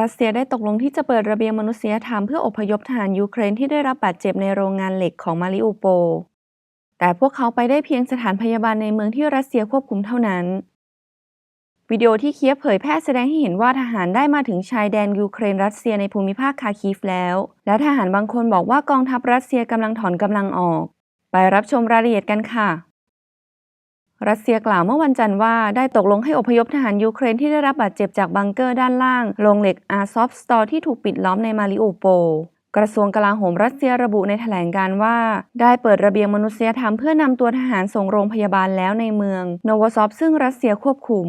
รัสเซียได้ตกลงที่จะเปิดระเบียงมนุษยธรรมเพื่ออพยพทหารยูเครนที่ได้รับบาดเจ็บในโรงงานเหล็กของมาริอูโป แต่พวกเขาไปได้เพียงสถานพยาบาลในเมืองที่รัสเซียควบคุมเท่านั้น วิดีโอที่เคียฟเผยแพร่แสดงให้เห็นว่าทหารได้มาถึงชายแดนยูเครนรัสเซียในภูมิภาคคาคีฟแล้ว และทหารบางคนบอกว่ากองทัพรัสเซียกำลังถอนกำลังออก ไปรับชมรายละเอียดกันค่ะ รัสเซียกล่าวเมื่อวันจันทร์ว่าได้ตกลงให้อพยพทหารยูเครนที่ได้รับบาดเจ็บจากบังเกอร์ด้านล่างโรงเหล็กอาซอฟสตอร์ที่ถูกปิดล้อมในมาริโอโปกระทรวงกลาโหมรัสเซียระบุในแถลงการ์ว่า ได้เปิดระเบียงมนุษยธรรมเพื่อนำตัวทหารส่งโรงพยาบาลแล้วในเมืองโนวซอฟซึ่งรัสเซียควบคุม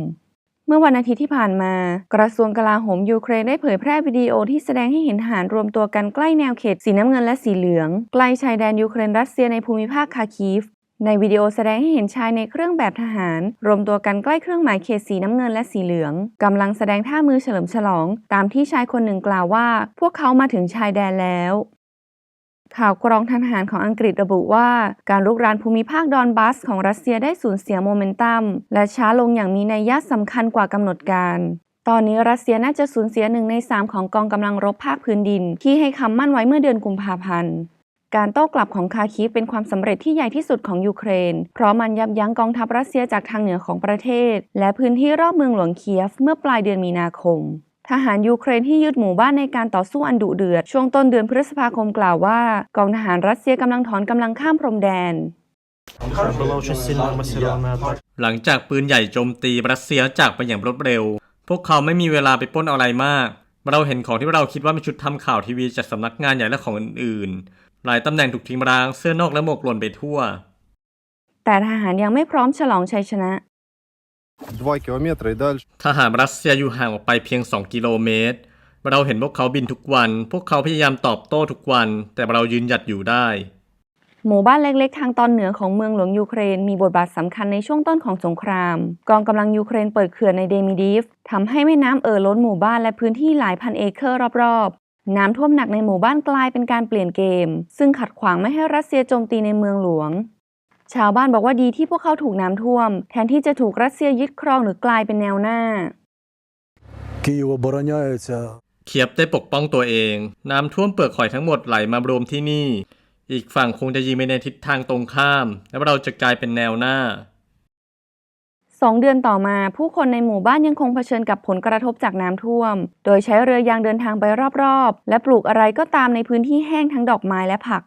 เมื่อวันอาทิตย์ที่ผ่านมา กระทรวงกลาโหมยูเครนได้เผยแพร่วิดีโอที่แสดงให้เห็นทหารรวมตัวกันใกล้แนวเขตสีน้ำเงินและสีเหลือง ใกล้ชายแดนยูเครนรัสเซียในภูมิภาคคาคีฟ ในวิดีโอแสดงให้เห็นชายในเครื่องแบบทหาร รวมตัวกันใกล้เครื่องหมายเขตสีน้ำเงินและสีเหลืองกำลังแสดงท่ามือเฉลิมฉลอง ตามที่ชายคนหนึ่งกล่าวว่า พวกเขามาถึงชายแดนแล้ว ข่าวกรองทหารของอังกฤษระบุว่า การลุกรานภูมิภาคดอนบัสของรัสเซียได้สูญเสียโมเมนตัม และช้าลงอย่างมีนัยยะสำคัญกว่ากำหนดการตอนนี้รัสเซียน่าจะสูญเสียหนึ่งในสามของกองกำลังรบภาคพื้นดิน ที่ให้คำมั่นไว้เมื่อเดือนกุมภาพันธ์ การโต้กลับของคาคีฟเป็นความสำเร็จที่ใหญ่ที่สุดของยูเครน เพราะมันยับยั้งกองทัพรัสเซียจากทางเหนือของประเทศ และพื้นที่รอบเมืองหลวงเคียฟเมื่อปลายเดือนมีนาคมทหารยูเครนที่ยึดหมู่บ้านในการต่อสู้อันดุเดือด ช่วงต้นเดือนพฤษภาคมกล่าวว่า กองทหารรัสเซียกำลังถอนกำลังข้ามพรมแดน หลังจากปืนใหญ่โจมตีรัสเซียจากไปอย่างรวดเร็ว พวกเขาไม่มีเวลาไปป้นอะไรมาก เราเห็นของที่เราคิดว่าเป็นชุดทำข่าวทีวีจากสำนักงานใหญ่และของอื่นๆ หลายตำแหน่งถูกทิ้งร้าง เสื้อนอกและหมวกหล่นไปทั่ว แต่ทหารยังไม่พร้อมฉลองชัยชนะ 2 километра и дальше. ทหารรัสเซียอยู่ห่างออกไปเพียง 2 กิโลเมตร เราเห็นพวกเขาบินทุกวัน พวกเขาพยายามตอบโต้ทุกวัน แต่เรายืนหยัดอยู่ได้ หมู่บ้านเล็กๆ ทางตอนเหนือของเมืองหลวงยูเครนมีบทบาทสำคัญในช่วงต้นของสงคราม กองกำลังยูเครนเปิดเขื่อนในเดมิดีฟทำให้แม่น้ำเอ่อล้นหมู่บ้านและพื้นที่หลายพันเอเคอร์รอบๆ น้ำท่วมหนักในหมู่บ้านกลายเป็นการเปลี่ยนเกม ซึ่งขัดขวางไม่ให้รัสเซียโจมตีในเมืองหลวง ชาวบ้านบอกว่าดีที่พวกเขาถูกน้ำท่วม แทนที่จะถูกรัสเซียยึดครองหรือกลายเป็นแนวหน้าเคียบได้ปกป้องตัวเอง น้ำท่วมเปลือกหอยทั้งหมดไหลมารวมที่นี่ อีกฝั่งคงจะยิงไปในทิศทางตรงข้าม และเราจะกลายเป็นแนวหน้า สองเดือนต่อมาผู้คนในหมู่บ้านยังคงเผชิญกับผลกระทบจากน้ำท่วม โดยใช้เรือยางเดินทางไปรอบๆ และปลูกอะไรก็ตามในพื้นที่แห้งทั้งดอกไม้และผัก